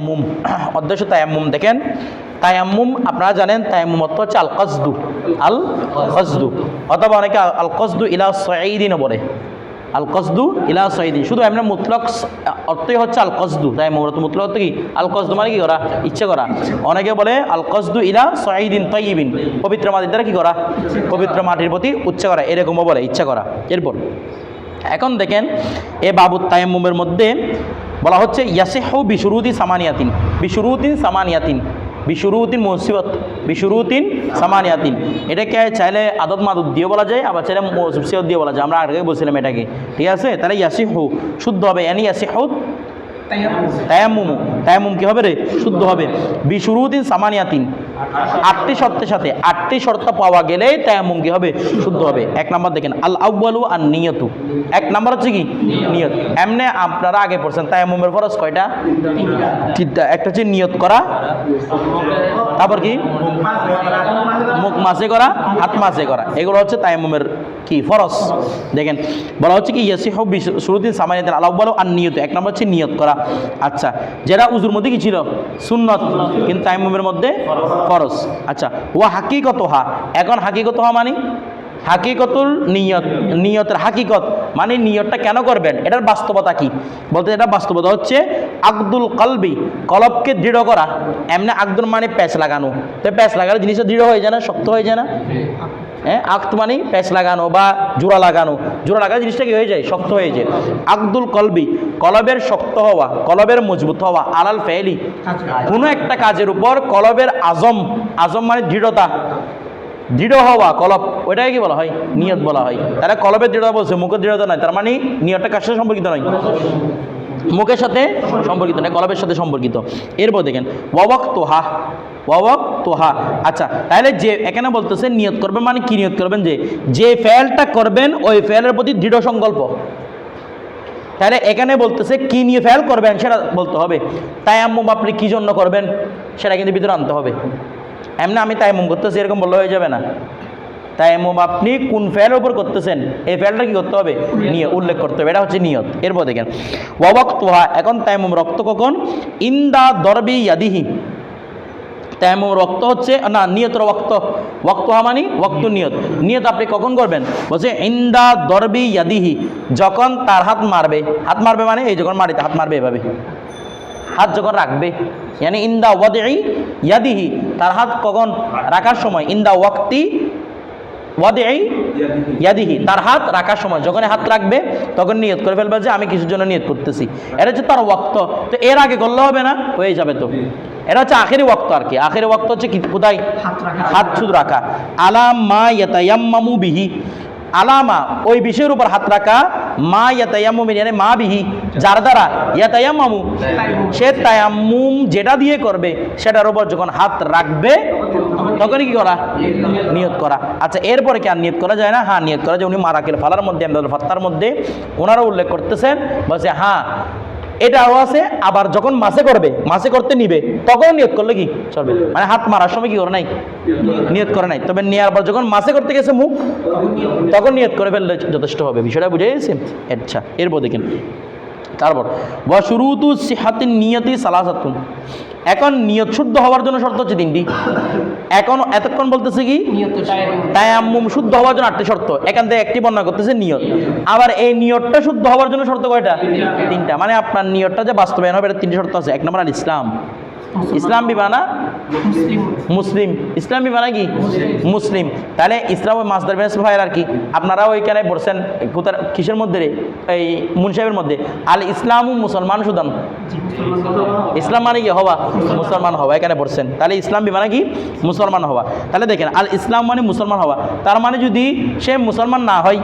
মুম অধ্যক্ষ তায়াম্মুম, দেখেন। তায়াম্মুম, আপনারা জানেন, তায়াম্মুম অর্থ হচ্ছে আল কসদু আল কসদু অথবা অনেকে আল- কসদু ইলা সঈদিনও বলে। আল কসদু ইলা সঈদিন। শুধু এমনি মুতলক অর্থই হচ্ছে আল কসদু তায়াম্মুম অর্থ মুতলক অর্থ কি? আল কসদু মানে কি করা? ইচ্ছে করা। অনেকে বলে আল কসদু ইলা সঈদিন তৈবিন পবিত্র মাটির দ্বারা কি করা? পবিত্র মাটির প্রতি উচ্চ করা। এরকমও বলে, ইচ্ছা করা। এরপর, এখন দেখেন, এ বাবু তায়াম্মুমের মধ্যে বলা হচ্ছে ইয়াসেহ বিশুরুদ্দিন সামানিয়াতিন। বিশুরুদ্দিন সামানিয়াতিন। বিশুরুদ্দিন মুসিবত। বিশুরুদ্দিন সামানিয়াতিন। এটাকে চাইলে আদত মাদত দিয়ে বলা যায় আবার চাইলে মুসিবত দিয়ে বলা যায়। আমরা আগে বলছিলাম এটাকে। ঠিক আছে? তাহলে ইয়াসিহু শুদ্ধ হবে এনি ইয়াসিহু তাই তায়াম্মুম কি হবে রে? শুদ্ধ হবে। বিশুরুদ্দিন সামানিয়াতিন। আটটি শর্তের সাথে, আটটি শর্ত পাওয়া গেলেই তায়ামুম কি হবে, শুদ্ধ হবে। এক নাম্বার দেখেন, আল আউ্বালু আর নিয়তু। এক নাম্বার হচ্ছে কি? নিয়ত। এমনি আপনারা আগে পড়ছেন তায়ামুমের খরচ কয়টা? তিনটা। একটা হচ্ছে নিয়ত করা, তারপর কি? মুখ মাসে করা, হাত মাসে করা। এগুলো হচ্ছে তায়াম্মুমের কি? ফরস দেখেন, বলা হচ্ছে কি ইয়াসি হব শুরুদিন সামানিয়াত আল্লাহ বলো আর নিয়ত এক নম্বর হচ্ছে নিয়ত করা। আচ্ছা যেটা উজুর মধ্যে কি ছিল? সুন্নত, কিন্তু তায়াম্মুমের মধ্যে ফরস আচ্ছা ও হাকিকত হা এখন হাকিকত হা মানে? হাকিকতুল নিয়ত, নিয়তের হাকিকত মানে নিয়তটা কেন করবেন? এটার বাস্তবতা কি? বলতে এটা বাস্তবতা হচ্ছে, আকদুল কলবি, কলবকে দৃঢ় করা। এমনি আকদুল মানে প্যাচ লাগানো। তো প্যাচ লাগালে জিনিসটা দৃঢ় হয়ে যায় না, শক্ত হয়ে যায় না? হ্যাঁ? আক্ত মানে প্যাচ লাগানো বা জোড়া লাগানো। জোড়া লাগানো জিনিসটা কি হয়ে যায়? শক্ত হয়ে যায়। আকদুল কলবি, কলবের শক্ত হওয়া, কলবের মজবুত হওয়া, আলাল ফেলি কোনো একটা কাজের উপর কলবের আজম আজম মানে দৃঢ়তা। দৃঢ় হওয়া কলব, ওইটাকে কি বলা হয়? নিয়ত বলা হয়। তাহলে কলবের দৃঢ়তা বলছে, মুখের দৃঢ়তা নয়। তার মানে নিয়তটা কার সাথে সম্পর্কিত নয়? মুখের সাথে সম্পর্কিত নয়, কলবের সাথে সম্পর্কিত। এরপর দেখেন ওয়াক তোহা ওয়াক তোহা আচ্ছা তাহলে যে এখানে বলতেছে নিয়ত করবেন মানে কি নিয়ত করবেন যে যে ফেলটা করবেন ওই ফেলের প্রতি দৃঢ় সংকল্প। তাহলে এখানে বলতেছে কি নিয়ে ফেল করবেন সেটা বলতে হবে। তাই আম্মু আপনি কী জন্য করবেন সেটা কিন্তু ভিতরে আনতে হবে। এমনি আমি তাই মুম করতেছি, এরকম বললে হয়ে যাবে না। তাইমুম আপনি কোন ফেলের উপর করতেছেন, এই ফেলটা কি করতে হবে? নিয়ে উল্লেখ করতে হবে, এটা হচ্ছে নিয়ত। এরপর দেখেন ওয়াবক তোহা এখন তাইমুম রক্ত কখন? ইন্দা দরবি ইয়াদিহি। তাইমুম রক্ত হচ্ছে, না, নিয়তর ওক্ত ওক্ত মানে ওক্ত নিয়ত। নিয়ত আপনি কখন করবেন? বলছে, ইন্দা দরবি ইয়াদিহি। যখন তার হাত মারবে হাত মারবে মানে এই যখন মারিতে হাত মারবে এভাবে। হাত যখন রাখবে মানে ইন্দা ওয়াদি ইয়াদিহি। তার হাত কখন রাখার সময়? ইন্দা ওয়াক্তি ইয়াদিহি। তার হাত রাখার সময়। যখন হাত রাখবে, তখন নিয়ত করে ফেলবে যে আমি কিছুর জন্য নিয়ত করতেছি। এটা হচ্ছে তার ওয়াক্ত। তো এর আগে করলে হবে না? হয়ে যাবে তো। এটা হচ্ছে আখেরি ওক্ত আর কি। আখেরি ওক্ত হচ্ছে কি? কোথায় হাত শুধু রাখা। আলাম মা ইয়াতায়াম্মামু বিহি। আলামা ওই বিষয়ের উপর হাত রাখা। মা ইয়াতায়াম্মু মানে মা বিহি। যার দ্বারা ইয়াতায়াম্মামু সে তায়াম্মুম যেটা দিয়ে করবে সেটার উপর যখন হাত রাখবে তখনই কি করা? নিয়ত করা। আচ্ছা এরপরে কি আর নিয়ত করা যায় না? হ্যাঁ নিয়ত করা যায়। উনি মারাকেল ফালার মধ্যে আমদাদুল ফাত্তার মধ্যে ওনারা উল্লেখ করতেছেন বলছে হ্যাঁ এটাও আছে আবার যখন মাসে করবে মাসে করতে নিবে তখন নিয়ত করলে কি চলবে? মানে হাত মারার সময় কি করে নাই? নিয়ত করে নাই। তবে নেওয়ার পর যখন মাসে করতে গেছে মুখ তখন নিয়ত করে ফেললে যথেষ্ট হবে। বিষয়টা বুঝে গেছে আচ্ছা এরপর দেখেন। তারপর বা শুরু তু সিহাতিন নিয়তি সালাসাতুন। এখন নিয়ত শুদ্ধ হওয়ার জন্য শর্ত হচ্ছে তিনটি। এখন এতক্ষণ বলতেছে কি? তায়াম্মুম শুদ্ধ হওয়ার জন্য আটটি শর্ত। এখান থেকে একটি বর্ণনা করতেছে নিয়ত। আবার এই নিয়তটা শুদ্ধ হওয়ার জন্য শর্ত কয়টা? তিনটা। মানে আপনার নিয়তটা যে বাস্তবায়ন হবে এটা তিনটি শর্ত আছে। এক নম্বর আল ইসলাম ইসলাম বিমানা মুসলিম। ইসলাম বিমানা কি? মুসলিম। তাহলে ইসলাম ওই মাসদার বেনেস ভাইয়ের আর কি? আপনারাও ওইখানে পড়ছেন কোথার কিসের মধ্যে রে? এই মুনসাহেবের মধ্যে। আল ইসলাম মুসলমান সুদান। ইসলাম মানে কি? হওয়া। মুসলমান হওয়া। এখানে পড়ছেন তাহলে ইসলাম বিমানা কি? মুসলমান হওয়া। তাহলে দেখেন আল ইসলাম মানে মুসলমান হওয়া। তার মানে যদি সে মুসলমান না হয়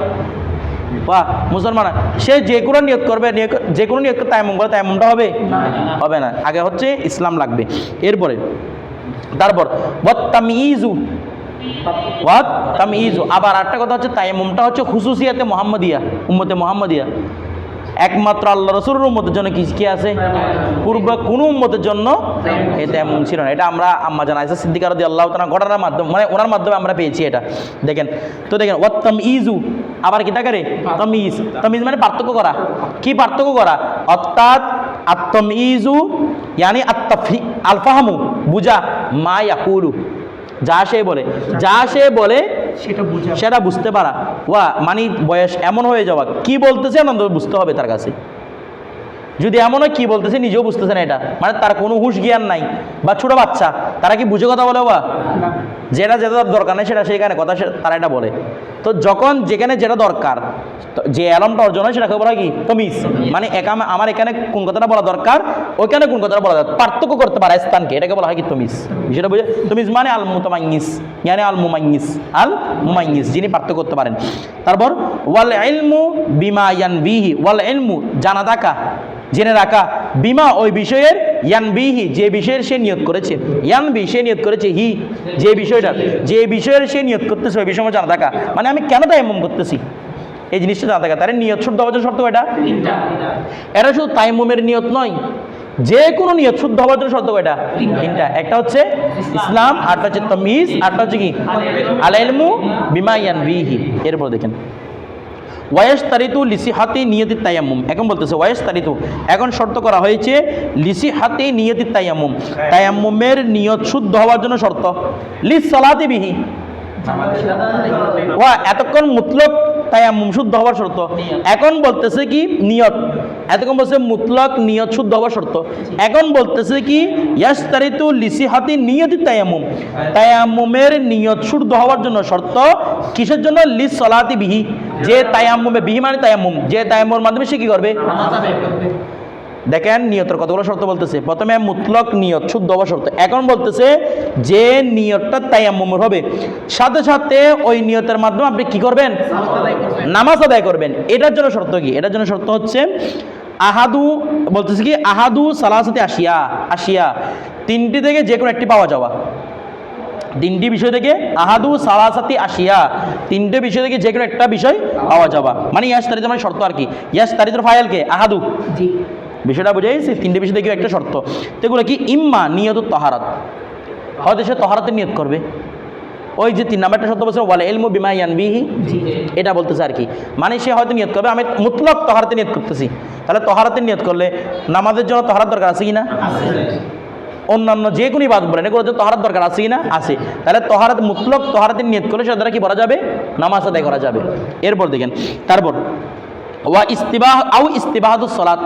বা মুসলমান। সে যে কোনো নিয়োগ করবে যে কোনো নিয়োগ তাইমুম করে, তাইমুমটা হবে? হবে না। আগে হচ্ছে ইসলাম লাগবে। এরপরে, তারপর ওয়াত তামিজু ওয়াত তামিজু আবার একটা কথা হচ্ছে, তাইমুমটা হচ্ছে খুসুসিয়াতে মোহাম্মদিয়া, উম্মতে মোহাম্মদিয়া। একমাত্র আল্লাহ রসুলের উম্মতের জন্য কি কি আছে? পূর্বে কোনো উম্মতের জন্য এটা এমন ছিল না। এটা আমরা আম্মা জানা সিদ্দিকার দিয়ে আল্লাহ ঘটনার মাধ্যমে মানে ওনার মাধ্যমে আমরা পেয়েছি এটা। দেখেন, তো দেখেন ওয়াত্তাম ইজু আবার কি থাকে রে তমিজ। তমিজ মানে পার্থক্য করা। কি পার্থক্য করা? অর্থাৎ আত্মমিজু ইয়ানি আত্মফি আলফাহামু। বুঝা মা ইয়াকুলু। যা সে বলে। যা সে বলে সেটা বুঝা। সেটা বুঝতে পারা। ওয়া মানে বয়স এমন হয়ে যাওয়া। কি বলতেছে না বুঝতে হবে তার কাছে। যদি এমন হয় কি বলতেছে নিজেও বুঝতেছে না এটা। মানে তার কোনো হুশ জ্ঞান নাই। বা ছোট বাচ্চা তারা কি বুঝে কথা বলে বা যেটা যেটা দরকার নেই সেটা সেখানে কথা তারা এটা বলে। তো যখন যেখানে যেটা দরকার যে অ্যালামটা অর্জন হয় সেটাকে বলা কি? তমিজ। মানে একাম আমার এখানে কোন কথাটা বলা দরকার ওইখানে কোন কথাটা বলা দরকার? পার্থক্য করতে পারে স্থানকে এটাকে বলা হয় কি? তমিজ। বিষয়টা বুঝে তমিজ মানে আল মুতামাইনিস ইয়ানি আল মুমাইনিস আল মুমাইনিস যিনি পার্থক্য করতে পারেন। তারপর ওয়াল ইলমু বিমা ইয়ানবিহি। ওয়াল ইলমু জানা থাকা জেনে রাখা বিমা ওই বিষয়ের ইয়ানবিহি যে বিষয়ের সে নিয়োগ করেছে। ইয়ানবি সে নিয়োগ করেছে হি যে বিষয়টা যে বিষয়ের সে নিয়োগ করতেছে ওই বিষয় জানা থাকা। মানে আমি কেন তাই এমন করতেছি? এই জিনিসটা জানা থাকা। তার নিয়ত শুদ্ধ হওয়ার জন্য শর্ত এটা এটা শুধু তাইমুমের নিয়ত নয় যে কোনো নিয়ত শুদ্ধ হওয়ার জন্য শর্ত কয়টা? তিনটা। একটা হচ্ছে ইসলাম আরটা হচ্ছে তমিজ আরটা হচ্ছে কি? আলাইলমু বিমা ইয়ানবিহি। এরপর দেখেন। ওয়াইস তারিতু লিসি হাতি নিয়তি তায়াম্মুম এখন বলতেছে ওয়াইস তারিতু এখন শর্ত করা হয়েছে লিসি হাতি নিয়তি তায়াম্মুম তায়াম্মুমের নিয়ত শুদ্ধ হওয়ার জন্য শর্ত। লিস সলাতি বিহি এতক্ষণ মুতলক তায়াম্মুম শুদ্ধ হওয়ার শর্ত। এখন বলতেছে কি নিয়ত। এতক্ষণ বলছে মুতলক নিয়ত শুদ্ধ হওয়ার শর্ত। এখন বলতেছে কি ইয়াস তারিতু লিসি হাতি নিয়তি তায়াম্মুম তায়াম্মুমের নিয়ত শুদ্ধ হওয়ার জন্য শর্ত কিসের জন্য? লিস সলাতি বিহি। যে তায়াম্মুমে বিহি মানে তায়াম্মুম যে তায়াম্মুর মাধ্যমে সে কি করবে? দেখেন নিয়তের কতগুলো শর্ত বলতেছে। প্রথমে মুতলক নিয়ত শুদ্ধ হওয়া শর্ত। এখন বলতেছে যে নিয়তটা তায়াম্মুমের হবে। সাথে সাথে ওই নিয়তের মাধ্যমে আপনি কি করবেন? নামাজ আদায় করবেন। এটার জন্য শর্ত কি? এটার জন্য শর্ত হচ্ছে আহাদু বলতেছে কি আহাদু সালাসাতে আসিয়া আসিয়া তিনটি থেকে যে কোনো একটি পাওয়া যাওয়া। তিনটি বিষয় থেকে আহাদু সালাসাতি আসিয়া তিনটে বিষয় থেকে যে কোনো একটা বিষয় পাওয়া যাওয়া মানে ইয়াস তারিত মানে শর্ত আর কি। ইয়াস তারিতর ফায়ালকে আহাদু। জি। বিষয়টা বুঝাইছি তিনটে বিষয় থেকে একটা শর্ত। তো এগুলো কি? ইম্মা নিয়ত তহারাত। হয়তো সে তহারাতের নিয়ত করবে। ওই যে তিন নাম্বারটা শর্ত বলছে ওয়ালে এলমু বিমা ইয়ানবিহি। জি। এটা বলতেছে আর কি। মানে সে হয়তো নিয়ত করবে। আমি মুতলক তহারাতে নিয়ত করতেছি। তাহলে তহারাতে নিয়ত করলে নামাজের জন্য তহারাত দরকার আছে কি না? অন্যান্য যে কোনো ইবাদত বলেন, এগুলো তহারাত দরকার, আছে না? আছে। তাহলে তহারাত মুতলক, তহারাতে নিয়ত করলে সেটা কি করা যাবে? নামাজ আদায় করা যাবে। এরপর দেখেন, তারপর, ওয়া ইস্তিবাহ, আউ ইস্তিবাহাদুস সলাত।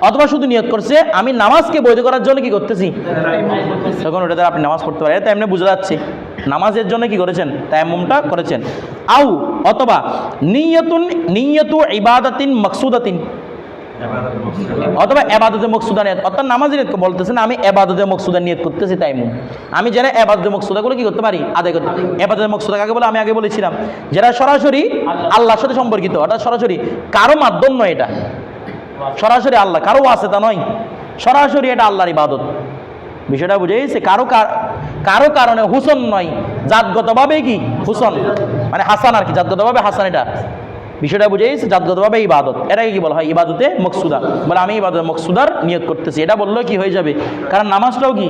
অথবা শুধু নিয়ত করছে, আমি নামাজকে বৈধ করার জন্য কি করতেছি? তখন ওটা দ্বারা আপনি নামাজ পড়তে পারেন এটা এমনি বোঝা যাচ্ছে। নামাজের জন্য কি করেছেন? তায়াম্মুমটা করেছেন। আউ, অথবা নিয়তুন, নিয়তু ইবাদাতিন মকসুদাতিন। অথবা এবাদতে মকসুদা নিয়ত। অর্থাৎ নামাজের নিয়ত বলতেছেন আমি এবাদতে মকসুদা নিয়ত করতেছি তাই তাইমুম আমি যারা এবাদতে মকসুদাগুলো কি করতে পারি? আদায় করতে এবাদতে মকসুদা কাকে বলে? আমি আগে বলেছিলাম যারা সরাসরি আল্লাহর সাথে সম্পর্কিত, অর্থাৎ সরাসরি কারও মাধ্যম নয় এটা। সরাসরি আল্লাহ, কারও আছে তা নয়। সরাসরি এটা আল্লাহর ইবাদত। বিষয়টা বুঝেছে কারও কার- কারও কারণে হুসন নয়। জাতগতভাবে কি? হুসন। মানে হাসান আর কি, জাতগতভাবে হাসান এটা। বিষয়টা বুঝেছে জাতগতভাবে ইবাদত এটাকে কি বলা হয় ইবাদতে মকসুদা। বলে আমি ইবাদত মকসুদার নিয়োগ করতেছি। এটা বললেও কি হয়ে যাবে? কারণ নামাজটাও কি?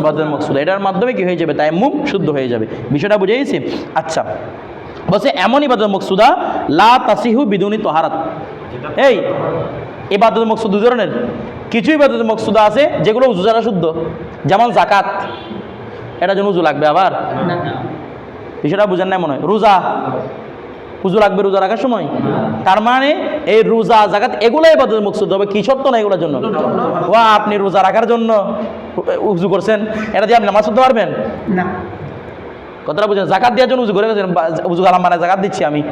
ইবাদতের মকসুদা। এটার মাধ্যমে কি হয়ে যাবে? তাই মুখ শুদ্ধ হয়ে যাবে। বিষয়টা বুঝেছি আচ্ছা। বলছে এমন ইবাদত মকসুদা লা তাসিহু বিদুনি তোহারাত। এই ইবাদত মকসুদ দু ধরনের। কিছু ইবাদত মকসুদা আছে যেগুলো উজু শুদ্ধ। যেমন জাকাত এটা জন্য উজু লাগবে আবার? বিষয়টা বুঝেন না মনে হয়। রোজা। উজু লাগবে রোজা রাখার সময়? তার মানে এই রোজা জাগাত এগুলো ইবাদত মুখসুদ হবে। কি শর্ত না এগুলোর জন্য? ও আপনি রোজা রাখার জন্য উজু করছেন। এটা দিয়ে আপনি নামাজ পড়তে পারবেন? না। কথাটা বুঝলেন? জাকাত দেওয়ার জন্য উজু করে উজু আলাম মানে জাকাত দিচ্ছি আমি।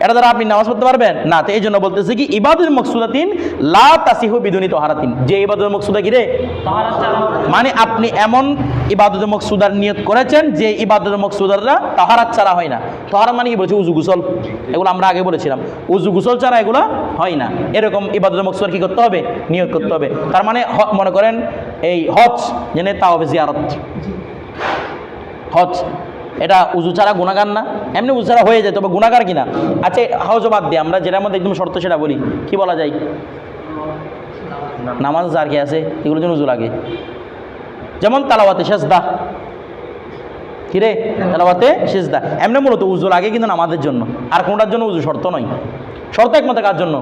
এটা দ্বারা আপনি নামাজ পড়তে পারবেন? না, তো এই জন্য বলতেছে কি, ইবাদুল মকসুদাতিন লা তাসিহু বিদুনি তোহারাতিন যে ইবাদুল মকসুদা কি রে? মানে আপনি এমন ইবাদত মকসুদার নিয়ত করেছেন যে ইবাদত মকসুদাররা তাহারাত ছাড়া হয় না। তাহারা মানে কি বলছে? উজু গুসল। এগুলো আমরা আগে বলেছিলাম। উজু গুসল ছাড়া এগুলো হয় না। এরকম ইবাদত মকসুদার কি করতে হবে? নিয়ত করতে হবে। তার মানে মনে করেন এই হজ জেনে তা হবে জিয়ারত। হজ। এটা উজু ছাড়া গুণাগার না, এমনি উজু ছাড়া হয়ে যায়, তবে গুণাগার কিনা? আচ্ছা হাউজ বাদ দিয়ে আমরা যেটার মধ্যে একদম শর্ত সেটা বলি, কি বলা যায়? নামাজ যার কি আছে, এগুলোর জন্য উজু লাগে। যেমন তালাওয়াতে সেজদা। কিরে তালাওয়াতে সেজদা। এমনি মূলত উজু লাগে কিন্তু নামাজের জন্য। আর কোনটার জন্য উজু শর্ত নয়। শর্ত একমাত্র কার জন্য?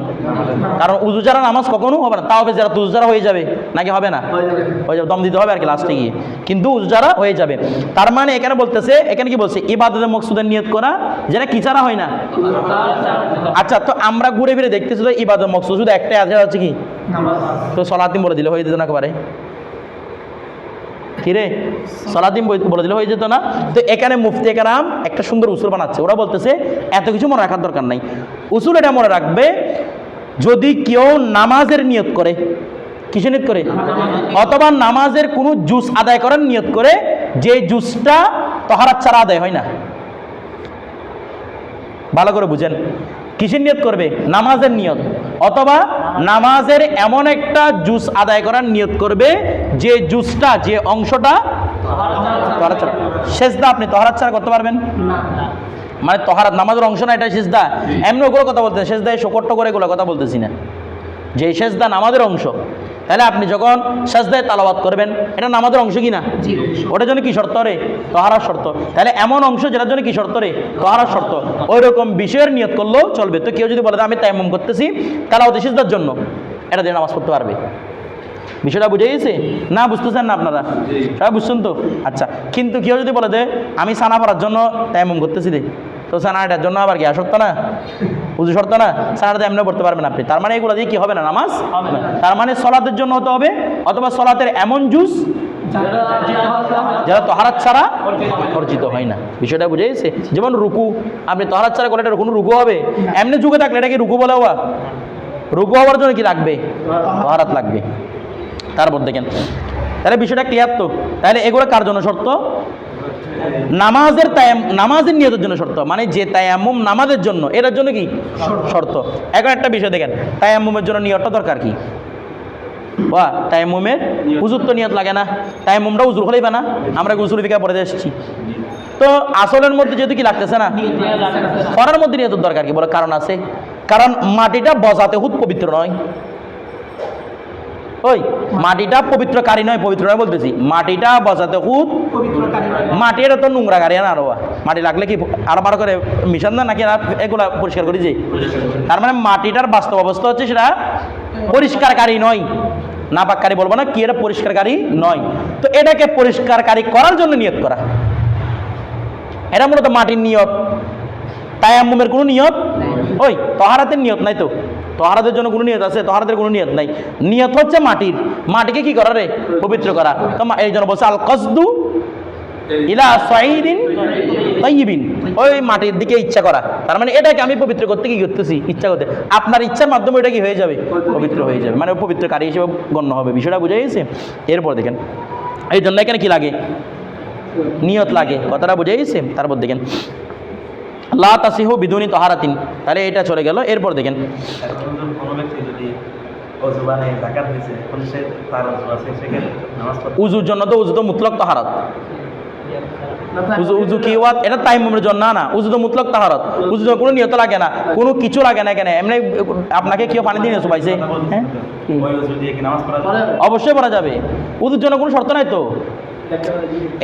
কারণ উজু যারা নামাজ কখনো হবে না। তাও যারা তুজু যারা হয়ে যাবে নাকি হবে না? হয়ে যাবে। দম দিতে হবে আর কি লাস্টে গিয়ে। কিন্তু উজু যারা হয়ে যাবে। তার মানে এখানে বলতেছে এখানে কি বলছে? ইবাদতের মকসুদের নিয়ত করা যেটা কি ছাড়া হয় না? আচ্ছা তো আমরা ঘুরে ফিরে দেখতেছি তো ইবাদত মকসুদ শুধু একটাই আছে হচ্ছে কি? তো সলাতিম বলে দিলে হয়ে যেত না একেবারে। কিরে সলাতিম বলে দিলে, হয়ে যেত না। তো এখানে মুফতি একরাম একটা সুন্দর উসুল বানাচ্ছে। ওরা বলতেছে, এত কিছু মনে রাখার দরকার নাই। উসুল এটা মনে রাখবে, যদি কেউ নামাজের নিয়ত করে, কিসে নিয়ত করে? অথবা নামাজের কোনো জুস আদায় করার নিয়ত করে, যে জুসটা তহারাত ছাড়া আদায় হয় না। ভালো করে বুঝেন। কিসের নিয়ত করবে? নামাজের নিয়ত। অথবা নামাজের এমন একটা জুস আদায় করার নিয়ত করবে যে জুসটা যে অংশটা সেজদা আপনি তহারাত ছাড়া করতে পারবেন? মানে তহারাত নামাজের অংশ না এটা সেজদা। এমনি ওগুলো কথা বলতেন সেজদায় শোকট্ট করে এগুলো কথা বলতেছি না। যে সেজদা নামাজের অংশ তাহলে আপনি যখন সেজদায় তালাবাত করবেন এটা নামাজের অংশ কি না? ওটার জন্য কি শর্ত রে? তহারার শর্ত। তাহলে এমন অংশ যেটার জন্য কি শর্ত রে? তহারার শর্ত। ওই রকম বিষয়ের নিয়ত করলেও চলবে। তো কেউ যদি বলে যে আমি তাইমুম করতেছি তালাওয়াত সিজদার জন্য এটা দিয়ে নামাজ পড়তে পারবে। বিষয়টা বুঝে গেছে? না বুঝতেছেন না আপনারা? সবাই বুঝছেন তো? আচ্ছা কিন্তু কেউ যদি বলে দে আমি সানা পড়ার জন্য তাইমুম করতেছি দে তো সানা এটার জন্য আবার কি আসক্ত না? উজু শর্ত না সানাটা এমনি পড়তে পারবেন আপনি। তার মানে এগুলো দিয়ে কি হবে না নামাজ? তার মানে সলাতের জন্য হতে হবে অথবা সলাতের এমন জুস যারা তহারাত ছাড়া অর্জিত হয় না। বিষয়টা বুঝে গেছে? যেমন রুকু আপনি তহারাত ছাড়া করলে এটা কোনো রুকু হবে? এমনি যুগে থাকলে এটা কি রুকু বলে হওয়া রুকু হওয়ার জন্য কি লাগবে? তহারাত লাগবে। তারপর দেখেন তাহলে বিষয়টা ক্লিয়ার তো? তাহলে এগুলো কার জন্য শর্ত? নামাজের তায়াম, নামাজের নিয়তের জন্য শর্ত। মানে যে তায়াম্মুম নামাজের জন্য, এটার জন্য কি? শর্ত। এখন একটা বিষয় দেখেন, তায়াম্মুমের জন্য নিয়তটা দরকার কি? বা তায়াম্মুমের উজুর তো নিয়ত লাগে না, তায়াম্মুমটা উজুর হলেই বা না আমরা উজুর ফিকা পড়ে এসেছি? তো আসলের মধ্যে যেহেতু কি লাগতেছে না? করার মধ্যে নিয়তের দরকার কি? বলে কারণ আছে। কারণ মাটিটা বজাতে হুত পবিত্র নয়। ওই মাটিটা পবিত্র কারি নয় পবিত্র নয় বলতেছি। মাটিটা বজাতে খুব মাটি এটা তো নোংরা গাড়ি না আরও। মাটি লাগলে কি আরও বার করে মিশন না নাকি এগুলা পরিষ্কার করি যে তার মানে মাটিটার বাস্তব অবস্থা হচ্ছে সেটা পরিষ্কারকারী নয়। না পাককারী বলব না কি এটা পরিষ্কারকারী নয়। তো এটাকে পরিষ্কারকারী করার জন্য নিয়ত করা। এটা মূলত মাটির নিয়ত। তাই তায়াম্মুমের কোনো নিয়ত? ওই তহারাতের নিয়ত নাই তো। তহারাতের জন্য কোনো নিয়ত আছে? তহারাতের কোনো নিয়ত নাই। নিয়ত হচ্ছে মাটির। মাটিকে কি করা রে? পবিত্র করা। তো এই জন্য বলছে আল কসদু ইলা সাইদিন তাইয়িবিন। ওই মাটির দিকে ইচ্ছা করা। তার মানে এটাকে আমি পবিত্র করতে কি করতেছি? ইচ্ছা করতে। আপনার ইচ্ছার মাধ্যমে এটা কি হয়ে যাবে? পবিত্র হয়ে যাবে। মানে পবিত্র কারি হিসেবে গণ্য হবে। বিষয়টা বুঝে গেছে? এরপর দেখেন। এই জন্য এখানে কি লাগে? নিয়ত লাগে। কথাটা বুঝে গেছে? তারপর দেখেন। লা তাসিহু বিদুনি তহারাতিন। তাহলে এটা চলে গেল। এরপর দেখেন। কোনো উজুর জন্য তো উজু তো মুতলক তাহারাত। উজু কি ওয়াত? এটা তাইমুমের জন্য। না না উজু তো মুতলক তাহারাত। উজু তো কোনো নিয়ত লাগে না। কোনো কিছু লাগে না এখানে। এমনি আপনাকে কেউ পানি দিয়ে পাইছে হ্যাঁ? অবশ্যই পড়া যাবে। উজুর জন্য কোনো শর্ত নাই তো।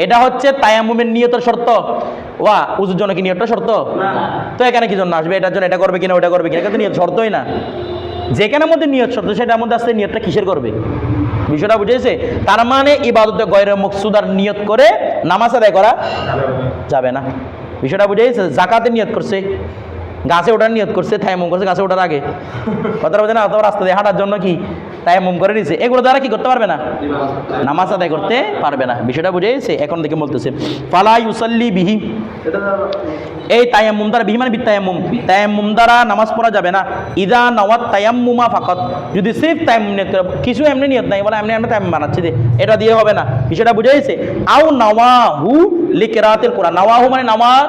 এটা হচ্ছে তায়াম্মুমের নিয়তের শর্ত। ওয়া উজুর জন্য কি নিয়তটা শর্ত? তো এখানে কি জন্য আসবে? এটার জন্য এটা করবে কিনা ওটা করবে কিনা কিন্তু নিয়ত শর্তই না। যেখানের মধ্যে নিয়ত শর্ত সেটার মধ্যে আসলে নিয়তটা কিসের করবে? বিষয়টা বুঝেছে? তার মানে ইবাদতে গয়রে মকসুদার নিয়ত করে নামাজ আদায় করা যাবে না। বিষয়টা বুঝেছে? গেছে জাকাতের নিয়ত করছে। গাছে ওঠার নিয়ত করছে থাইমুম করছে, গাছে ওঠার আগে। কথাটা বোঝে না? রাস্তা দিয়ে হাঁটার জন্য কি তাইমুম করে নিছে? এগুলো দ্বারা কি করতে পারবে না? নামাজ আদায় করতে পারবে না। বিষয়টা বুঝে গেছে, এখন থেকে বলতেছে, ফালা ইউসাল্লি বিহি। এই দ্বারা, বিহি মানে দ্বারা নামাজ পড়া যাবে না। ইদা নওয়াত ফাকাত। যদি সিফ নিয়ত করে, কিছু এমনি নিয়ত নাই, বলে এমনি আমরা তায়াম্মুম বানাচ্ছি যে, এটা দিয়ে হবে না। বিষয়টা বুঝে গেছে? আও লিকরাতিল কোরআন। নওয়াহু মানে নামাজ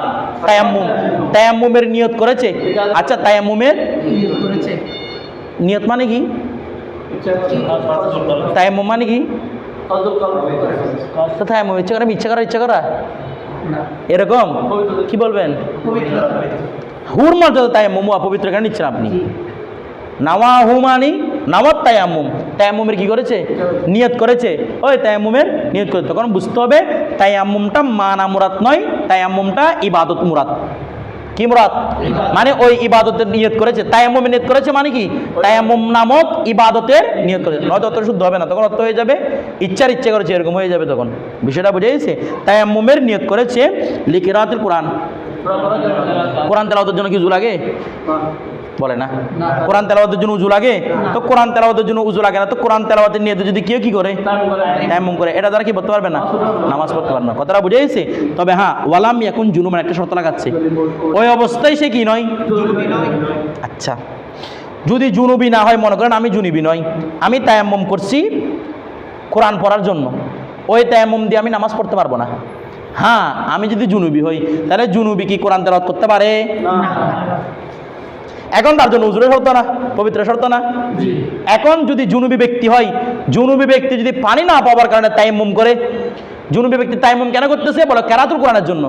তায়াম্মুম তায়াম্মুমের নিয়ত করেছে আচ্ছা তায়াম্মুমের নিয়ত মানে কি? তায়াম্মুম মানে কি? তো তায়াম্মুম ইচ্ছা করা ইচ্ছা করা ইচ্ছা করা? এরকম? কি বলবেন? হুর মর্যাদা তায়াম্মুম অপবিত্র কেন নিচ্ছেন আপনি? নাওয়া হুমানি নাওয়াত তায়াম্মুম। তায়াম্মুমের কি করেছে? নিয়ত করেছে। ওই তায়াম্মুমের নিয়ত করেছে। তখন বুঝতে হবে তায়াম্মুমটা মানা মুরাত নয় তায়াম্মুমটা ইবাদত মুরাত কি মুরাদ? মানে ওই ইবাদতের নিয়ত করেছে। তায়ামুম নিয়ত করেছে মানে কি? তায়াম্মুম নামক ইবাদতের নিয়ত করেছে। নয়তো অত শুদ্ধ হবে না, তখন অর্থ হয়ে যাবে। ইচ্ছার ইচ্ছে করেছে, এরকম হয়ে যাবে তখন। বিষয়টা বুঝে গেছে? তায়াম্মুমের নিয়ত করেছে লিখিরাতুল কোরআন। কোরআন তেলাওয়াতের জন্য কিছু লাগে? বলে না? কোরআন তেলাওয়াতের জন্য উজু লাগে? তো কোরআন তেলাওয়াতের জন্য উজু লাগে না। তো কোরআন তেলাওয়াতের নিয়ে যদি কেউ কি করে? এমন করে। এটা দ্বারা কি পড়তে পারবে না? নামাজ পড়তে পারবে না। কথাটা বুঝে গেছে? তবে হ্যাঁ ওয়ালাম এখন জুলুমের একটা শর্ত লাগাচ্ছে। ওই অবস্থায় সে কি নয়? আচ্ছা। যদি জুনুবি না হয়, মনে করেন আমি জুনুবি নয় আমি তায়াম্মম করছি কোরআন পড়ার জন্য। ওই তায়াম্মম দিয়ে আমি নামাজ পড়তে পারব না। হ্যাঁ আমি যদি জুনুবি হই, তাহলে জুনুবি কি কোরআন তেলাওয়াত করতে পারে? এখন তার জন্য উজুরের শর্ত না পবিত্র শর্ত না। এখন যদি জুনুবি ব্যক্তি হয় জুনুবি ব্যক্তি যদি পানি না পাওয়ার কারণে তাইমুম করে জুনুবি ব্যক্তি তাইমুম কেন করতেছে? বলো কেরাতুল কোরআনের জন্য।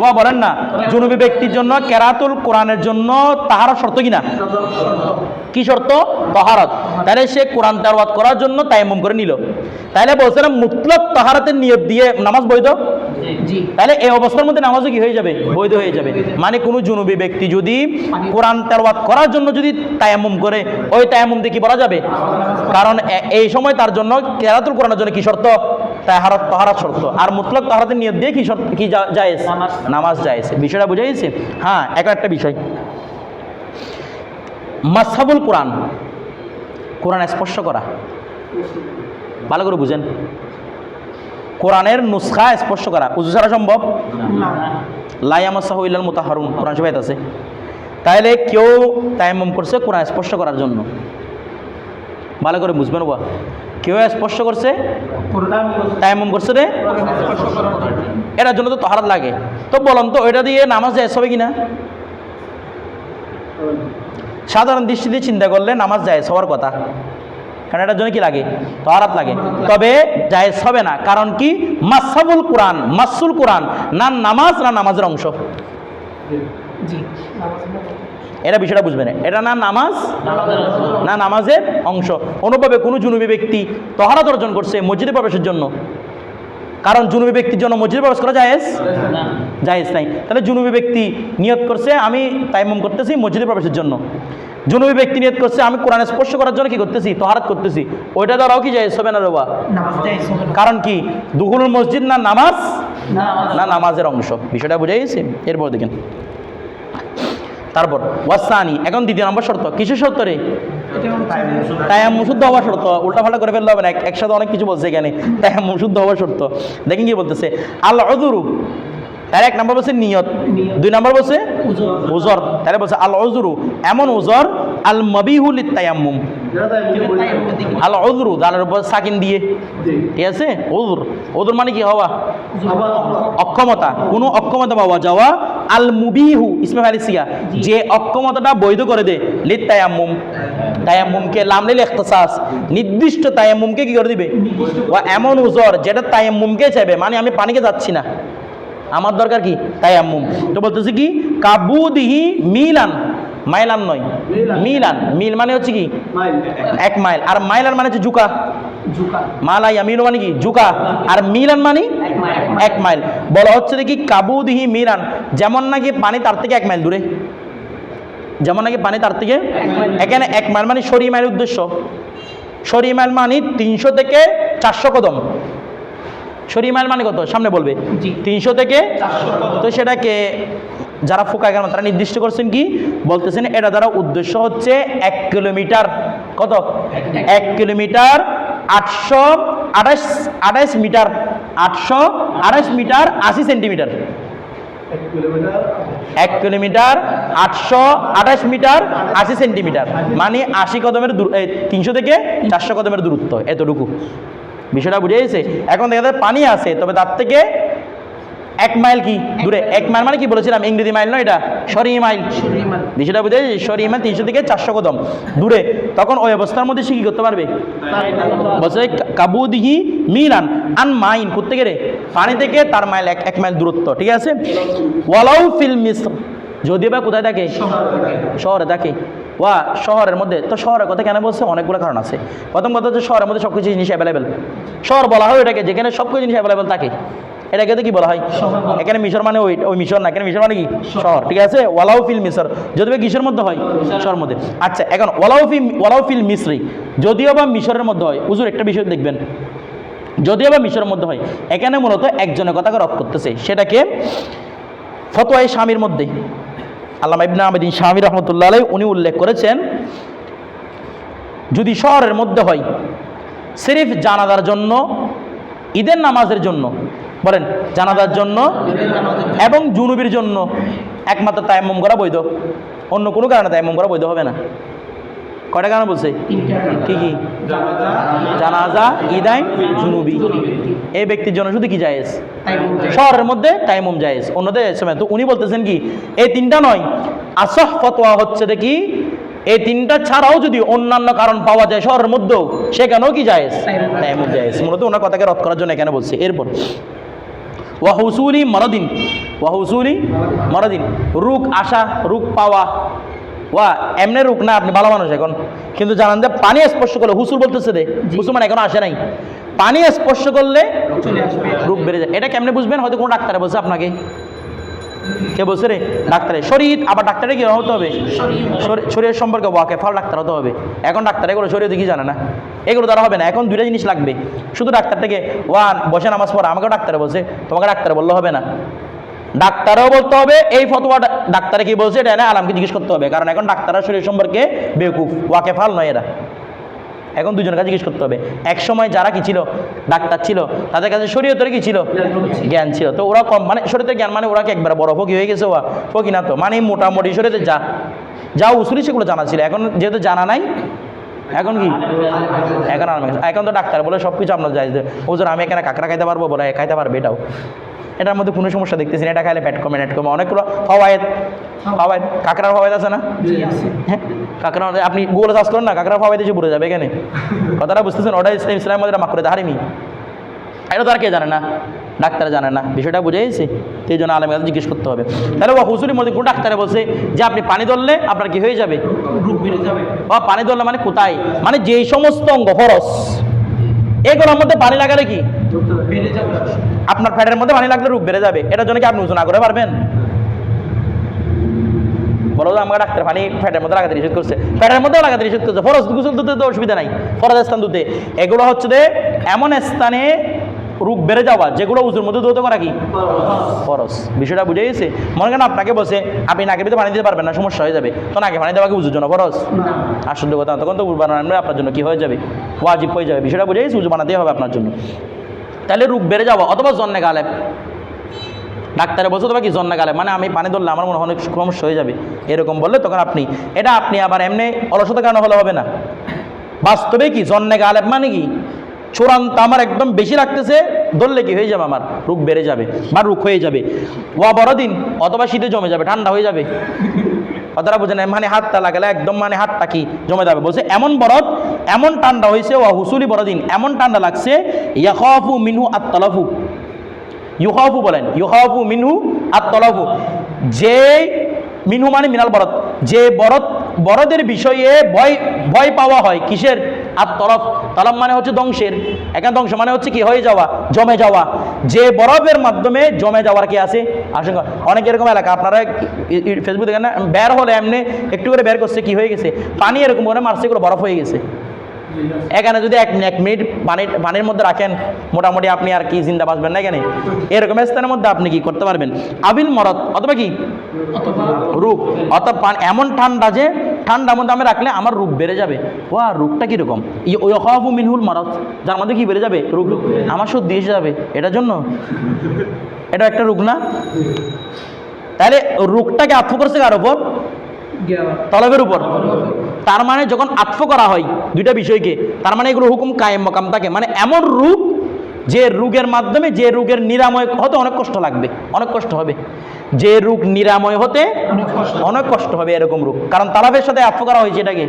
বাবা বলেন না জুনুবি ব্যক্তির জন্য কেরাতুল কোরআনের জন্য তাহার শর্ত কিনা? কি শর্ত? তহারত। তাহলে সে কোরআন তেলাওয়াত করার জন্য তাইমুম করে নিল। তাহলে বলছিলাম মুতলক তহারতের নিয়ত দিয়ে নামাজ বৈধ? তাহলে এই অবস্থার মধ্যে নামাজও কি হয়ে যাবে? বৈধ হয়ে যাবে। মানে কোনো জুনুবি ব্যক্তি যদি কোরআন তেলাওয়াত করার জন্য যদি তায়াম্মুম করে ওই তায়াম্মুম দিয়ে কি বলা যাবে? কারণ এই সময় তার জন্য কেরাতুল কোরআনের জন্য কি শর্ত? তাহারত তাহারাত শর্ত। আর মুতলক তাহারাতের নিয়ত দিয়ে কি শর্ত কি জায়েজ? নামাজ। জায়েজ। বিষয়টা বুঝে গেছে? হ্যাঁ এক একটা বিষয়। মাসাবুল কোরআন। কোরআন স্পর্শ করা। ভালো করে বুঝেন। কোরআনের নুসখা স্পর্শ করা। উজু ছাড়া সম্ভব? লাইয়ামাসাহ ইল্লাল মুতাহারুন কোরআন সবাই আছে। তাইলে কেউ তায়াম্মম করছে কোরআন স্পর্শ করার জন্য। ভালো করে বুঝবেন বা কেউ স্পর্শ করছে? তায়াম্মম করছে রে? এটার জন্য তো তহারাত লাগে। তো বলুন তো, ওইটা দিয়ে নামাজ যায় হবে কিনা? সাধারণ দৃষ্টি দিয়ে চিন্তা করলে নামাজ যায় হওয়ার কথা। কারণ এটার জন্য কি লাগে? তহারাত লাগে। তবে জায়েজ হবে না। কারণ কি? মাসাবুল কোরআন মাসুল কোরআন। না নামাজ, না নামাজের অংশ। এটা বিষয়টা বুঝবে না। এটা না নামাজ না নামাজের অংশ। অনুভবে কোনো জুনুবি ব্যক্তি তহারাত অর্জন করছে মসজিদে প্রবেশের জন্য। কারণ জুনুবি ব্যক্তির জন্য মসজিদে প্রবেশ করা জায়েজ? জায়েজ নাই। তাহলে জুনুবি ব্যক্তি নিয়ত করছে আমি তাইমুম করতেছি মসজিদে প্রবেশের জন্য। জুনুবি ব্যক্তি নিয়ত করছে আমি কোরআনে স্পর্শ করার জন্য কি করতেছি? তহারাত করতেছি। ওইটা দ্বারাও কি জায়েজ হবে না রোবা? কারণ কি? দুহুল মসজিদ না নামাজ? না নামাজের অংশ। বিষয়টা বুঝে গেছে? এরপর দেখেন। তারপর, ওয়াসানি, এখন দ্বিতীয় নম্বর শর্ত কিছু শর্ত রে? তায়াম্মু মুশুদ্ধ হওয়া শর্ত উল্টাফাল্টা করে ফেললে হবে না একসাথে অনেক কিছু বলছে এখানে তাই মুশুদ্ধ হওয়া শর্ত। দেখেন কি বলতেছে আল অজুরু তার এক নম্বর বলছে নিয়ত দুই নম্বর বলছে উজর। তাহলে বলছে আল অজুরু এমন উজর আল মবিহুল তায়াম্মুম আল অজরু দালের উপর সাকিন দিয়ে। ঠিক আছে? ওজুর ওজুর মানে কি? হওয়া। অক্ষমতা। কোনো অক্ষমতা পাওয়া যাওয়া। আল মুবিহু ইসমে ফালিসিয়া। যে অক্ষমতাটা বৈধ করে দে লিত তায়াম্মুম তায়াম্মুমকে লামলিল ইখতিসাস। নির্দিষ্ট তায়াম্মুমকে কি করে দিবে? ও এমন উজর যেটা তায়াম্মুমকে চাইবে। মানে আমি পানিকে যাচ্ছি না। আমার দরকার কি? তাই তায়াম্মুম। তো বলতেছি কি? কাবুদিহি মিলান। মাইলান নয়। মিলান। মিল মানে হচ্ছে কি? এক মাইল। আর মাইলান মানে হচ্ছে জুকা মালা ইয়ামিনু মানে কি? জুকা আর মিলান মানে? এক মাইল বলা হচ্ছে দেখি কাবুদিহি মিলান। যেমন নাকি পানি তার থেকে এক মাইল দূরে। যেমন নাকি পানি তার থেকে এখানে এক মাইল মানে সরি মাইল উদ্দেশ্য। সরি মাইল মানে তিনশো থেকে চারশো কদম। সরি মাইল মানে কত? সামনে বলবে। তিনশো থেকে তো সেটাকে যারা ফোকা গেল তারা নির্দিষ্ট করছেন কি? বলতেছেন এটা দ্বারা উদ্দেশ্য হচ্ছে এক কিলোমিটার। কত? এক কিলোমিটার আটশো আঠাশ আঠাশ মিটার। আটশো আঠাশ মিটার আশি সেন্টিমিটার। এক কিলোমিটার আটশো আঠাশ মিটার আশি সেন্টিমিটার। মানে আশি কদমের তিনশো থেকে চারশো কদমের দূরত্ব এতটুকু। বিষয়টা বুঝে গেছে? এখন দেখা যায় পানি আছে তবে তার থেকে এক মাইল কি? দূরে। এক মাইল। মানে কি বলেছিলাম? ইংরেজি মাইল নয় এটা? Sorry mile. বিষয়টা বুঝে গেছে? সরি মাইল তিনশো থেকে চারশো কদম। দূরে। তখন ওই অবস্থার মধ্যে সে কি করতে পারবে? বলছে কাবুদিহি মিলান আন মাইন। করতে গেলে পানি থেকে তার মাইল এক এক মাইল দূরত্ব। ঠিক আছে? ওয়ালাউ ফিল মিস যদি বা কোথায় থাকে। শহরে থাকে। ওয়া শহরের মধ্যে। তো শহরের কথা কেন বলছে? অনেকগুলো কারণ আছে। প্রথম কথা হচ্ছে শহরের মধ্যে সব কিছু জিনিস অ্যাভেলেবেল শহর বলা হয় এটাকে যেখানে সব কিছু জিনিস অ্যাভেলেবেল থাকে। এটাকে তো কি বলা হয়? এখানে মিশর মানে ওই ওই মিশর না এখানে মিশর মানে কি? শহর। ঠিক আছে? ওয়ালাউ ফিল মিশর। যদি বা কিসের মধ্যে হয়? শহর মধ্যে। আচ্ছা এখন ওয়ালাউ ফিল ওয়ালাউ ফিল মিশ্রি। যদিও বা মিশরের মধ্যে হয় উজুর একটা বিষয় দেখবেন। যদিও বা মিশরের মধ্যে হয় এখানে মূলত একজনের কথাকে রদ করতেছে। সেটাকে ফতোয়াই স্বামীর মধ্যে। আল্লামা ইবনা আহমেদিন স্বামী রহমতুল্লাহ আলাই উনি উল্লেখ করেছেন, যদি শহরের মধ্যে হয়, সিরিফ জানাদার জন্য, ঈদের নামাজের জন্য, বলেন জানাদার জন্য এবং জুনুবির জন্য, একমাত্র তায়াম্মম করা বৈধ। অন্য কোনো কারণে তায়াম্মম করা বৈধ হবে না। কয়টা কারণে বলছে? কি কি? জানাজা ইদাইন জুনুবি। এই ব্যক্তির জন্য শুধু কি জায়েজ? শহরের মধ্যে তাইমুম জায়েজ। অন্যদের সময় তো উনি বলতেছেন কি, এই তিনটা নয়। আসহ ফতোয়া হচ্ছে দেখি, এই তিনটা ছাড়াও যদি অন্যান্য কারণ পাওয়া যায় শহরের মধ্যেও, সেখানেও কি জায়েজ? তাইমুম জায়েজ। মূলত ওনার কথাকে রদ করার জন্য এখানে বলছে। এরপর ওয়াহুসুলি মরদিন। ওয়াহুসুলি মরদিন। রুক আসা রুক পাওয়া। ওয়া এমনি রুক না আপনি ভালো মানুষ এখন। কিন্তু জানান যে পানি স্পর্শ করলে হুসুল বলতেছে রে হুসুল মানে এখনও আসে নাই। পানি স্পর্শ করলে রোগ বেড়ে যায়। এটা কেমনে বুঝবেন? হয়তো কোনো ডাক্তারে বলছে আপনাকে। কে বলছে রে? ডাক্তারে। শরীর আবার ডাক্তারে কি হতে হবে? শরীরের সম্পর্কে ওয়াকে ফাল ডাক্তার হতে হবে। এখন ডাক্তার এগুলো শরীর কি জানে না। এগুলো দ্বারা হবে না। এখন দুইটা জিনিস লাগবে। শুধু ডাক্তার থেকে ওয়ান বসে নামাজ পড়া। আমাকেও ডাক্তারে বলছে। তোমাকে ডাক্তারে বললে হবে না। ডাক্তারও বলতে হবে এই ফতোয়া ডা- ডাক্তারে কি বলছে এটা না আলামকে জিজ্ঞেস করতে হবে। কারণ এখন ডাক্তাররা শরীর সম্পর্কে বেকুফ ওয়াকে ফাল নয় এরা। এখন দুজনের কাছে জিজ্ঞেস করতে হবে। এক সময় যারা কি ছিল? ডাক্তার ছিল। তাদের কাছে শরীয়তের কি ছিল? জ্ঞান ছিল। তো ওরা কম মানে শরীয়তের জ্ঞান মানে ওরা কি একবার বড় ফকি হয়ে গেছে ওরা ফকি না তো। মানে মোটামুটি শরীয়তে যা যা উসুলি সেগুলো জানা ছিল। এখন যেহেতু জানা নাই এখন কি? এখন আর এখন তো ডাক্তার বলে সব কিছু আপনার যাই ওজন আমি এখানে কাঁকড়া খাইতে পারব? বলে খাইতে পারবে এটাও। এটার মধ্যে কোনো সমস্যা দেখতেছি না এটা খাইলে পেট কমে নেট কমে। অনেকগুলো ফওয়ায়েদ ফওয়ায়েদ কাঁকড়ার ফওয়ায়েদ আছে না? হ্যাঁ কাঁকড়া আপনি গুগলে সার্চ করেন না কাঁকড়া ফওয়ায়েদ এসে পড়ে যাবে এখানে। কথাটা বুঝতেছেন? ওটা ইসলাম ইসলামের মধ্যে মাক করে হারিমি এটা তো আর কে জানে না? ডাক্তার জানে না। বিষয়টা বুঝে গেছে। সেই জন্য আলমের কাছে জিজ্ঞেস করতে হবে। তাহলে ও হুজুরির মধ্যে কোন ডাক্তারে বলছে যে আপনি পানি ধরলে আপনার কি হয়ে যাবে? বা পানি ধরলে মানে কোথায়? মানে যেই সমস্ত অঙ্গ ফরস। এগুলোর মধ্যে পানি লাগালে কি? আপনার ফ্যাটের মধ্যে পানি লাগলে রূপ বেড়ে যাবে। এটার জন্য কি আপনি উঁচু না করে পারবেন? বলো তো আমাকে ডাক্তার পানি ফ্যাটের মধ্যে লাগাতে নিষেধ করছে। ফ্যাটের মধ্যেও লাগাতে নিষেধ করছে। ফরজ গুসল দুধে তো অসুবিধা নাই। ফরজ স্থান দুধে এগুলো হচ্ছে যে এমন স্থানে রূপ বেড়ে যাওয়া যেগুলো উজুর মধ্যে ধুতে করা কি? খরচ বিষয়টা বুঝে গেছে। মনে করেন আপনাকে বসে আপনি নাকের ভিতরে পানি দিতে পারবেন না সমস্যা হয়ে যাবে। তো নাকে পানি দেওয়া কি উজুর জন্য ফরজ? আসল কথা তখন তো উজু বানানো আপনার জন্য কি হয়ে যাবে? ওয়াজিব হয়ে যাবে। বিষয়টা বুঝে গেছে উজু বানাতেই হবে আপনার জন্য। তাহলে রূপ বেড়ে যাওয়া অথবা জন্মে গালেব। ডাক্তারে বলছে তোমার কি জন্না গালে মানে আমি পানি ধরলে আমার মনে হয় অনেক সমস্যা হয়ে যাবে। এরকম বললে তখন আপনি এটা আপনি আবার এমনি অলসতা কারণে হলে হবে না। বাস্তবে কি? জন্নে গালেব মানে কি? চূড়ান্ত আমার একদম বেশি লাগতেছে, ধরলে কি হয়ে যাবে আমার? রোগ বেড়ে যাবে, বা রোগ হয়ে যাবে। ওয়া বড়দিন, অথবা শীতে জমে যাবে, ঠান্ডা হয়ে যাবে। কথাটা বুঝে না মানে হাতটা লাগালে একদম মানে হাতটা কি জমে যাবে? বলছে, এমন বরদ এমন ঠান্ডা হয়েছে, ওয়া হুসুলি বড়দিন, এমন ঠান্ডা লাগছে ইয়াকফু মিনহু আত্তালাফু। ইউহাফু বলেন ইউহাফু মিনহু আর তলফু যে মিনহু মানে মিনাল বরদ যে বরদ বরদের বিষয়ে ভয় ভয় পাওয়া হয়, কিসের? আর তলফ মানে হচ্ছে ধ্বংসের এখানে ধ্বংস মানে হচ্ছে কি? হয়ে যাওয়া, জমে যাওয়া। যে বরফের মাধ্যমে জমে যাওয়ার কি আছে? আশঙ্কা অনেক এরকম এলাকা, আপনারা ফেসবুক দেখেন না? বের হলে এমনি একটু করে বের করছে, কি হয়ে গেছে? পানি এরকম করে মারছে করে বরফ হয়ে গেছে। এখানে যদি এক এক মিনিট পানির পানির মধ্যে রাখেন, মোটামুটি আপনি আর কি জিন্দা বাঁচবেন না এখানে। এরকম স্থানের মধ্যে আপনি কি করতে পারবেন? আবিল মরদ, অথবা কি? রূপ। পান এমন ঠান্ডা যে, ঠান্ডার মধ্যে আমি রাখলে আমার রূপ বেড়ে যাবে। ও আর রূপটা কীরকম? ইহু মিনহুল মরদ। যার মধ্যে কি বেড়ে যাবে? রূপ। আমার সর্দি এসে যাবে। এটার জন্য? এটা একটা রোগ না? তাহলে রোগটাকে আত্ম করছে কার ওপর তলবের উপর। তার মানে যখন আত্ম করা হয় দুইটা বিষয়কে তার মানে এগুলো হুকুম কায়েম মকাম থাকে। মানে এমন রূপ যে রোগের মাধ্যমে যে রোগের নিরাময় হতে অনেক কষ্ট লাগবে অনেক কষ্ট হবে। যে রোগ নিরাময় হতে অনেক কষ্ট। হবে এরকম রোগ। কারণ তালাবের সাথে আত্ম করা হয়েছে এটাকে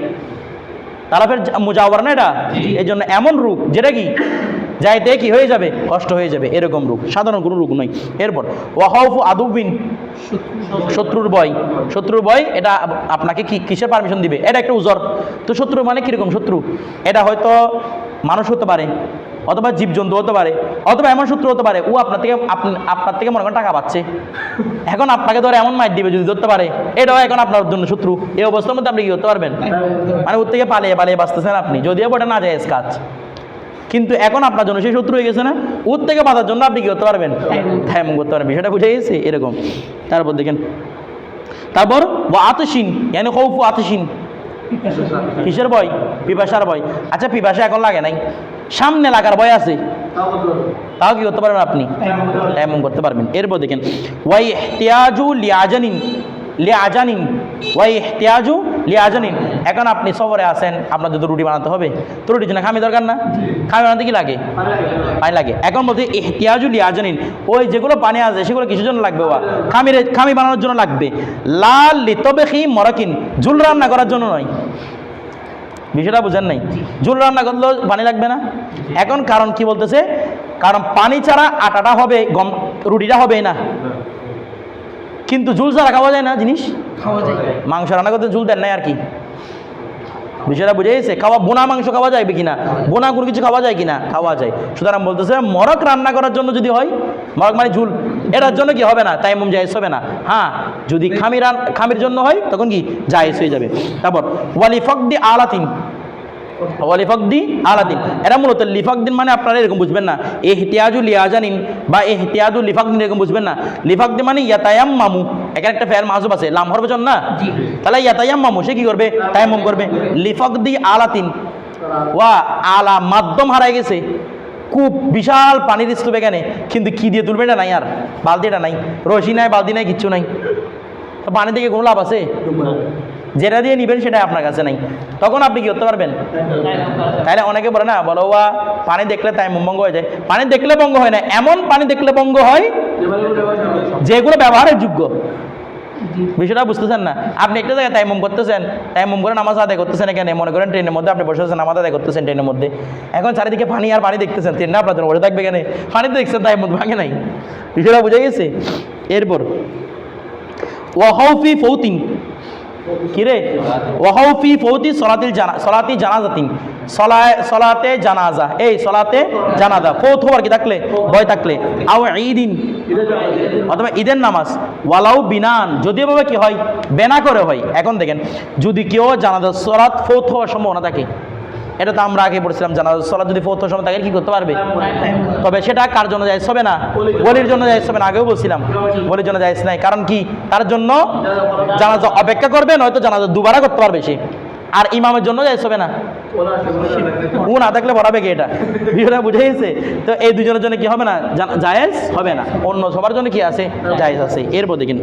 তালাফের মুজাওয়ার না এটা? এই জন্য এমন রূপ যেটা কি? যাইতে কি হয়ে যাবে? কষ্ট হয়ে যাবে এরকম রূপ। সাধারণ কোনো রূপ নয়। এরপর ওয়াহাউফু আদুবিন শত্রুর বয় শত্রুর বয় এটা আপনাকে কি কিসের পারমিশন দিবে? এটা একটা উজর। তো শত্রু মানে কীরকম শত্রু? এটা হয়তো মানুষ হতে পারে। অথবা জীবজন্তু হতে পারে অথবা এমন সূত্র হতে পারে ও আপনার থেকে আপনি- আপনার থেকে মনে করেন টাকা পাচ্ছে। এখন আপনাকে ধরে এমন মাইর দিবে যদি ধরতে পারে এটাও এখন আপনার জন্য শত্রু। এই অবস্থার মধ্যে আপনি কি করতে পারবেন? মানে ওর থেকে পালিয়ে পালিয়ে বাঁচতেছেন আপনি যদিও ওটা না যায় কাজ। কিন্তু এখন আপনার জন্য সেই শত্রু হয়ে গেছে না ওর থেকে বাঁচার জন্য আপনি কি করতে পারবেন? হ্যাঁ করতে পারবেন। বিষয়টা বুঝে গেছে? এরকম। তারপর দেখেন। তারপর ও আতসিন ইয়ানি খৌফু আতসিন কিসের বই? পিপাসার বই। আচ্ছা পিপাসা এখন লাগে নাই। সামনে লাগার বই আছে। তাও কি করতে পারবেন আপনি? এমন করতে পারবেন। এরপর দেখেন ওয়াই ইহতিয়াজু লিয়াজানিন লিয়াজানিন ওয়াই ইহতিয়াজু লিয়াজানিন এখন আপনি সফরে আছেন, আপনার যদি রুটি বানাতে হবে। তো রুটির জন্য খামি দরকার না? খামি বানাতে কি লাগে? পানি লাগে। এখন বলতে ইহতিয়াজু লিয়াজানিন ওই যেগুলো পানি আছে, সেগুলো কিসের জন্য লাগবে ওয়া? খামির, খামি বানানোর জন্য লাগবে। লাল লিতবেখি মরাকিন। ঝুল রান্না করার জন্য নয়। বিষয়টা বুঝেন নাই? ঝুল রান্না করলেও পানি লাগবে না? এখন কারণ কি বলতেছে? কারণ পানি ছাড়া আটাটা হবে, গম, রুটিটা হবেই না। কিন্তু ঝুল ছাড়া খাওয়া যায় না জিনিস? খাওয়া যায়। মাংস রান্না করতে ঝুল দেন নাই আর কি। বিষয়টা বুঝে গেছে? খাওয়া বোনা মাংস খাওয়া যাবে কিনা? বোনা কোনো কিছু খাওয়া যায় কিনা? খাওয়া যায়। সুতরাং বলতেছে মরক রান্না করার জন্য যদি হয় মরক মানে ঝুল এটার জন্য কি হবে না? তাই মুম জায়েজ হবে না। হ্যাঁ যদি খামির খামির জন্য হয় তখন কি? জায়েজ হয়ে যাবে। তারপর ওয়ালি ফকদি আলাতিন। ওয়ালিফকদি আলাদিন। এরা মূলত লিফাকদিন মানে আপনারা এরকম বুঝবেন না। এহতিয়াজু লিয়াজানিন বা এহতিয়াজু লিফাকদিন এরকম বুঝবেন না। লিফাকদিন মানে ইয়াতায়াম মামু এখানে একটা ফেয়ার মাসুব আছে লাম হরবেজন না? তাহলে ইয়াতায়াম মামু সে কি করবে? তায়াম্মুম করবে। লিফাকদি আলাতিন। ওয়া আলা মাধ্যম হারাই গেছে। খুব বিশাল পানির স্তূপ এখানে। কিন্তু কি দিয়ে তুলবে এটা নাই আর। বালতিটা নাই। রশি নাই বালতি নাই কিচ্ছু নাই। তো পানি থেকে কোনো লাভ আছে? যেটা দিয়ে নিবেন সেটা আপনার কাছে নাই। তখন আপনি কি করতে পারবেন? তাইলে অনেকে বলে না, বলো বা পানি দেখলে তাই ভঙ্গ হয়ে যায়। পানি দেখলে ভঙ্গ হয় না, এমন পানি দেখলে ভঙ্গ হয় যেগুলো ব্যবহারের যোগ্য। বিষয়টা বুঝতেছেন না? আপনি একটা জায়গায় তাইমুম করতেছেন, তাইমুম করে নামাজ আদায় করতেছেন এখানে, মনে করেন ট্রেনের মধ্যে আপনি বসে আছেন, নামাজ আদায় করতেছেন ট্রেনের মধ্যে। এখন চারিদিকে পানি আর পানি দেখতেছেন, ট্রেনটা আপনার জন্য বসে থাকবে এখানে পানি তো দেখছেন, তাইমুম ভাঙে নাই। বিষয়টা বুঝে গেছে? এরপর ওয়াহৌফি ফৌতিন। কিরে? ওয়াহৌফি ফৌতি সলাতিল জানা, সলাতি জানাজাতিন। সলায়, সলাতে জানাজা। এই, সলাতে জানাজা। ফৌত হবার কি থাকলে? ভয় থাকলে। আও ঈদিন। অথবা ঈদের নামাজ। ওয়ালাউ বিনান। যদি এভাবে কি হয়? বেনা করে হয়। এখন দেখেন, যদি কেউ জানাজা, সলাত ফৌত হওয়ার সম্ভাবনা থাকে এটা তো আমরা আগে পড়ছিলাম জানাজা সলাৎ যদি ফৌত সময় থাকে, কি করতে পারবে? তবে সেটা কার জন্য যাইজ হবে না? বলির জন্য যাইজ হবে না, আগেও বলছিলাম। বলির জন্য যাইজ নাই, কারণ কি? তার জন্য জানাজা অপেক্ষা করবে, নয়তো জানাজা দুবারা করতে পারবে সে। আর ইমামের জন্য যাইজ হবে না। ও না থাকলে পড়াবে কি এটা? বিষয়টা বুঝে গেছে? তো এই দুজনের জন্য কি হবে না? জায়েজ হবে না। অন্য সবার জন্য কি আছে? জায়েজ আছে। এরপর দেখেন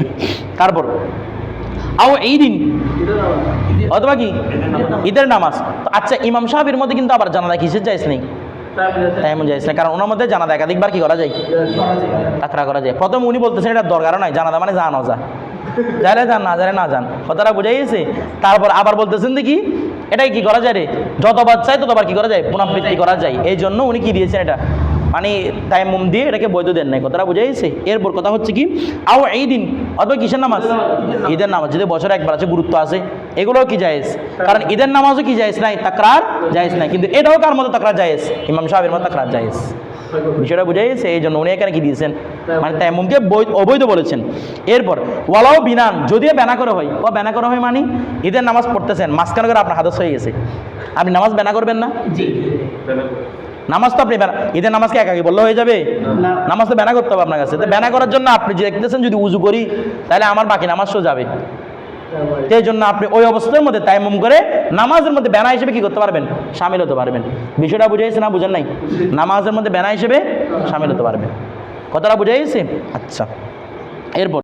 তারপর। আও এই দিন অথবা কি? ঈদের নামাজ। আচ্ছা ইমাম সাহেবের মধ্যে কিন্তু আবার জানাদা কিসের জায়েজ নেই? নেই। কারণ ওনার মধ্যে জানা জানাদা একাধিকবার কি করা যায়? টাকরা করা যায়। প্রথম উনি বলতেছেন এটা দরকার নয় জানাদা মানে জানো যা জানে যান না জানে না যান কথাটা বুঝাই গেছে? তারপর আবার বলতেছেন দেখি, এটাই কি করা যায় রে? যতবার চাই ততবার কি করা যায়? পুনরাবৃত্তি করা যায়? এই জন্য উনি কি দিয়েছেন এটা? মানে তাই মুম দিয়ে এটাকে বৈধ দেন নাই। কথাটা বুঝে গেছে? এরপর কথা হচ্ছে কি? আও এই দিন অথবা কিসের নামাজ? ঈদের নামাজ। যদি বছরে একবার আছে, গুরুত্ব আছে। এগুলোও কি জায়েজ? কারণ ঈদের নামাজও কি জায়েজ নাই? তাকরার জায়েজ নাই। কিন্তু এটাও কার মতো তাকরার জায়েজ? ইমাম সাহেবের মতো তাকরার জায়েজ। বিষয়টা বুঝে গেছে? এই জন্য উনি এখানে কি দিয়েছেন? মানে বৈধ অবৈধ বলেছেন। এরপর ওয়ালাও বিনান, যদিও বেনা করে হয়। ও বেনা করে হয় মানে ঈদের নামাজ পড়তেছেন। মাঝখানে করে আপনার হাদস হয়ে গেছে। আপনি নামাজ বেনা করবেন না? জি। নামাজ তো আপনি ঈদের নামাজকে একাকি বললে হয়ে যাবে? নামাজ তো ব্যানা করতে হবে আপনার কাছে। তো বেনা করার জন্য আপনি যে দেখতেছেন যদি উজু করি তাহলে আমার বাকি নামাজও যাবে। সেই জন্য আপনি ওই অবস্থার মধ্যে তাইমুম করে নামাজের মধ্যে বেনা হিসেবে কি করতে পারবেন? সামিল হতে পারবেন। বিষয়টা বুঝে গেছে না বুঝেন নাই? নামাজের মধ্যে বেনা হিসেবে সামিল হতে পারবেন। কথাটা বুঝে আচ্ছা। এরপর